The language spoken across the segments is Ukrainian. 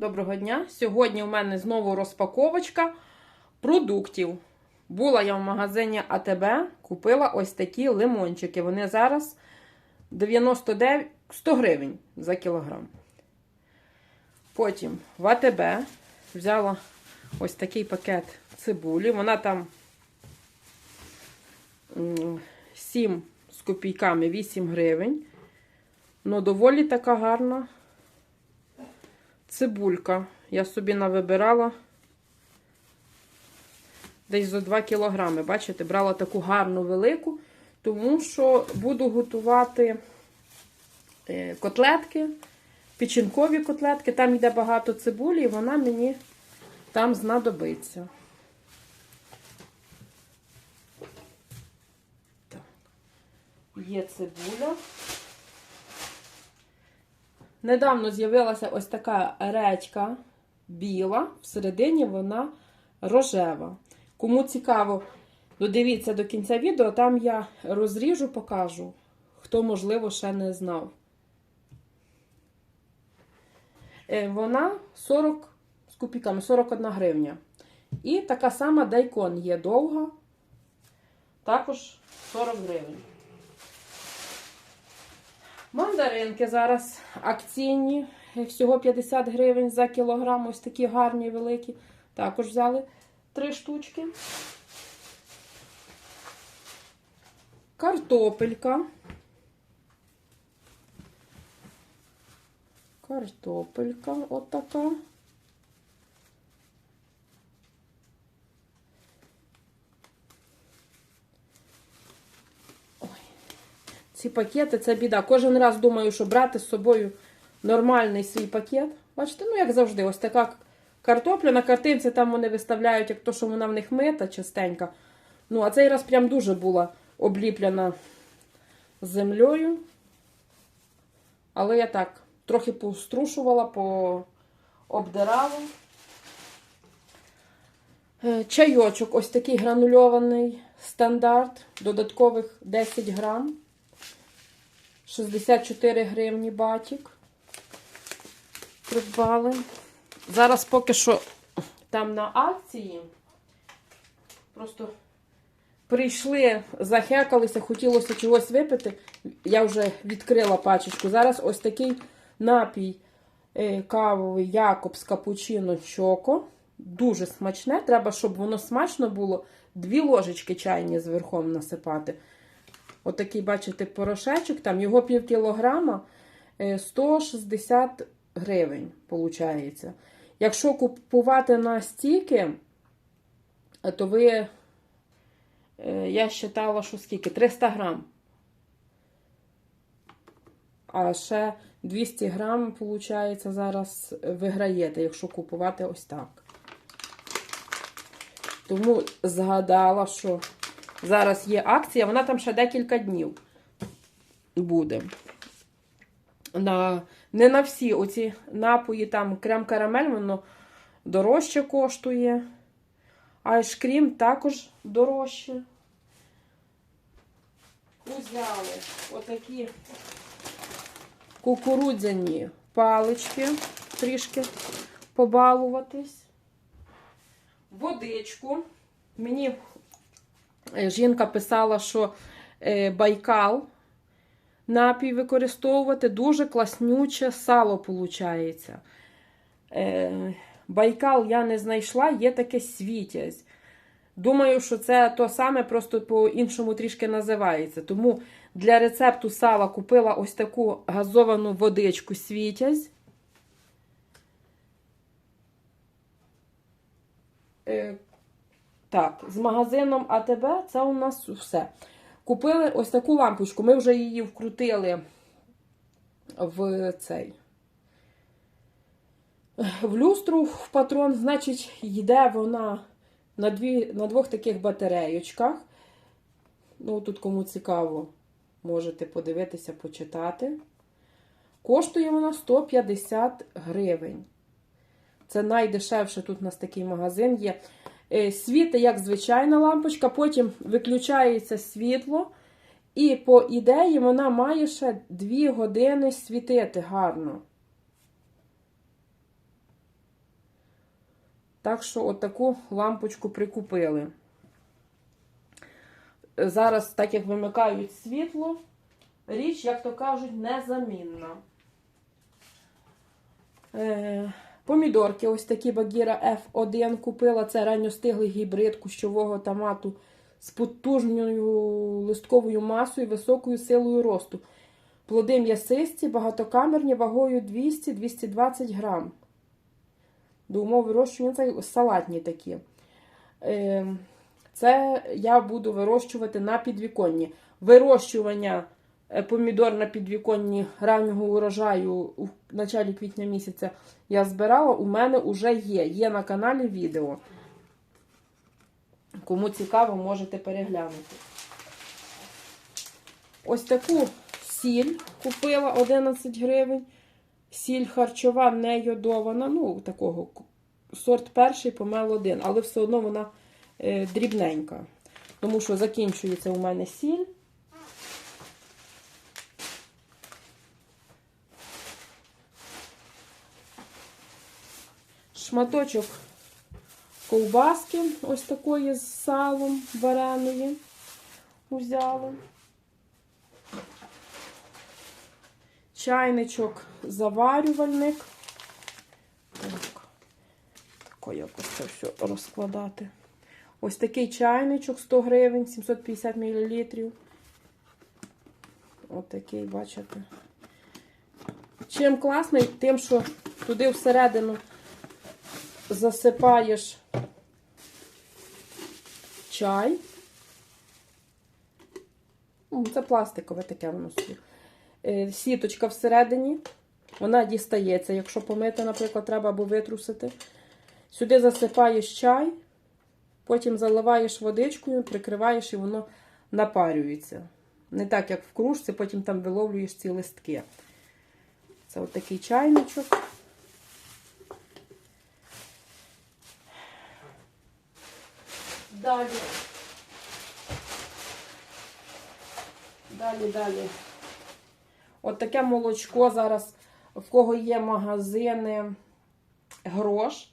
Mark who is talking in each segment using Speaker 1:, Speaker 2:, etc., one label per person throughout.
Speaker 1: Доброго дня! Сьогодні у мене знову розпаковочка продуктів. Була я в магазині АТБ, купила ось такі лимончики. Вони зараз 99 100 гривень за кілограм. Потім в АТБ взяла ось такий пакет цибулі. Вона там 7 з копійками 8 гривень. Ну, доволі така гарна цибулька. Я собі навибирала десь за 2 кілограми. Бачите, брала таку гарну велику, тому що буду готувати е, котлетки, печінкові котлетки. Там йде багато цибулі, і вона мені там знадобиться. Є цибуля. Недавно з'явилася ось така речка біла, всередині вона рожева. Кому цікаво, додивіться до кінця відео, там я розріжу, покажу, хто, можливо, ще не знав. Е, Вона 40 з копійками, 41 гривня. І така сама дайкон є довга, також 40 гривень. Мандаринки зараз акційні, всього 50 гривень за кілограм, ось такі гарні, великі. Також взяли три штучки. Картопелька. Картопелька отака. Ці пакети це біда. Кожен раз думаю, що брати з собою нормальний свій пакет. Бачите, ну як завжди, ось така картопля на картинці, там вони виставляють, як то, що вона в них мита частенька. Ну, а цей раз прям дуже була обліплена землею. Але я так трохи пострушувала, пообдирала. Е, Чайочок, ось такий гранульований стандарт, додаткових 10 грам. 64 гривні батік. Придбали. Зараз поки що там на акції. Просто прийшли, захекалися, хотілося чогось випити. Я вже відкрила пачечку. Зараз ось такий напій е, кавовий Якобс Капучино Чоко. Дуже смачне. Треба, щоб воно смачно було. Дві ложечки чайні зверхом насипати. Отакий, бачите, порошечок, там його пів кілограма 160 гривень, виходить. Якщо купувати на стільки, то ви, е, я вважала, що скільки? 300 грам. А ще 200 грам, виходить, зараз виграєте, якщо купувати ось так. Тому згадала, що Зараз є акція, вона там ще декілька днів буде. На, Не на всі оці напої, там крем-карамель, воно дорожче коштує. Айшкрім також дорожче. Узяли отакі кукурудзяні палички, трішки побалуватись. Водичку. Мені жінка писала, що е, байкал напій використовувати дуже класнюче сало виходить. Е, байкал я не знайшла, є таке світязь. Думаю, що це то саме, просто по-іншому трішки називається. Тому для рецепту сала купила ось таку газовану водичку світязь. Так, з магазином АТБ це у нас все. Купили ось таку лампочку. Ми вже її вкрутили в цей. В люстру в патрон, значить, йде вона на дві, на двох таких батарейочках. Ну, тут кому цікаво, можете подивитися, почитати. Коштує вона 150 гривень. Це найдешевше тут у нас такий магазин є. Е, світить, як звичайна лампочка, потім виключається світло, і, по ідеї, вона має ще 2 години світити гарно. Так що отаку лампочку прикупили. Зараз, так як вимикають світло, річ, як то кажуть, незамінна. Е, помідорки, ось такі Багіра F1 купила. Це ранньостиглий гібрид кущового томату з потужною листковою масою, високою силою росту. Плоди м'ясисті, багатокамерні, вагою 200-220 грам. До умов вирощування це салатні такі. Е, Це я буду вирощувати на підвіконні. Вирощування помідор на підвіконні раннього урожаю у началі квітня місяця я збирала. У мене вже є. Є на каналі відео. Кому цікаво, можете переглянути. Ось таку сіль купила 11 гривень. Сіль харчова не йодована, ну, такого сорт перший, помел один, але все одно вона е, дрібненька. Тому що закінчується у мене сіль. Шматочок ковбаски, ось такої з салом вареної взяли. Чайничок заварювальник. Так, тако якось це все розкладати. Ось такий чайничок 100 гривень, 750 мл. Ось такий, бачите. Чим класний, тим, що туди всередину засипаєш чай. Це пластикове таке воно собі. Е, Сіточка всередині, вона дістається, якщо помити, наприклад, треба або витрусити. Сюди засипаєш чай, потім заливаєш водичкою, прикриваєш і воно напарюється. Не так, як в кружці, потім там виловлюєш ці листки. Це от такий чайничок. Далі. Далі, далі. От таке молочко зараз, в кого є магазини грош.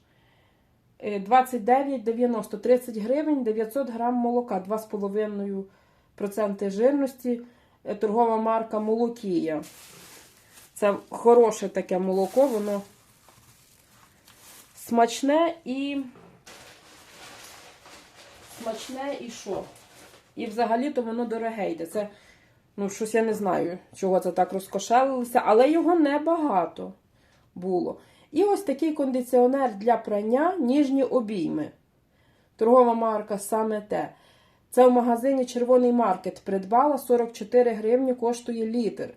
Speaker 1: Е, 29,90, 30 гривень, 900 грам молока, 2,5% жирності. Е, Торгова марка Молокія. Це хороше таке молоко, воно смачне і. Смачне і що? І взагалі-то воно дороге йде. Це, ну, щось я не знаю, чого це так розкошелилося, але його небагато було. І ось такий кондиціонер для прання ніжні обійми. Торгова марка саме те. Це в магазині Червоний маркет придбала 44 гривні, коштує літр.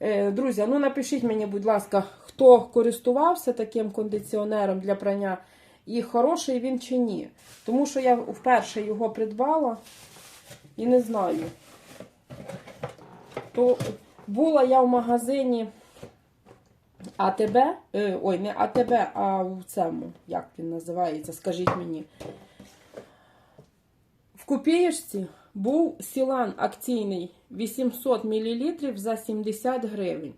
Speaker 1: Е, Друзі, ну напишіть мені, будь ласка, хто користувався таким кондиціонером для прання, і хороший він чи ні. Тому що я вперше його придбала і не знаю. То була я в магазині АТБ, е, ой, не АТБ, а в цьому, як він називається, скажіть мені. В копієчці був сілан акційний 800 мл за 70 гривень.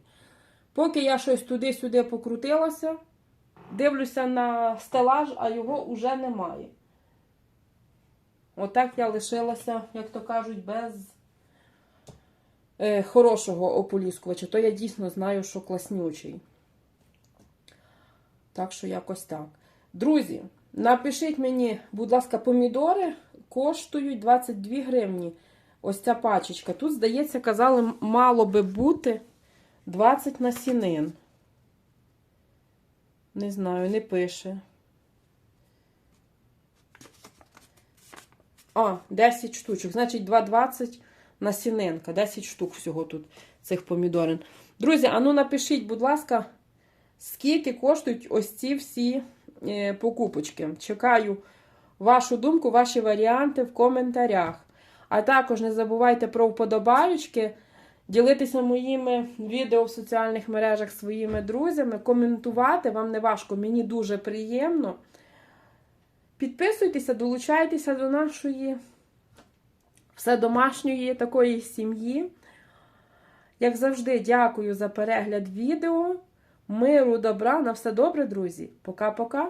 Speaker 1: Поки я щось туди-сюди покрутилася, дивлюся на стелаж, а його вже немає. Отак я лишилася, як то кажуть, без е, хорошого ополіскувача. То я дійсно знаю, що класнючий. Так що якось так. Друзі, напишіть мені, будь ласка, помідори коштують 22 гривні. Ось ця пачечка. Тут, здається, казали, мало би бути 20 насінин. Не знаю, не пише. А, 10 штучок. Значить, 2,20 насінинка. 10 штук всього тут цих помідорин. Друзі, а ну напишіть, будь ласка, скільки коштують ось ці всі е, покупочки. Чекаю вашу думку, ваші варіанти в коментарях. А також не забувайте про вподобаючки, ділитися моїми відео в соціальних мережах своїми друзями, коментувати. Вам не важко, мені дуже приємно. Підписуйтеся, долучайтеся до нашої все домашньої такої сім'ї. Як завжди, дякую за перегляд відео. Миру, добра, на все добре, друзі. Пока-пока.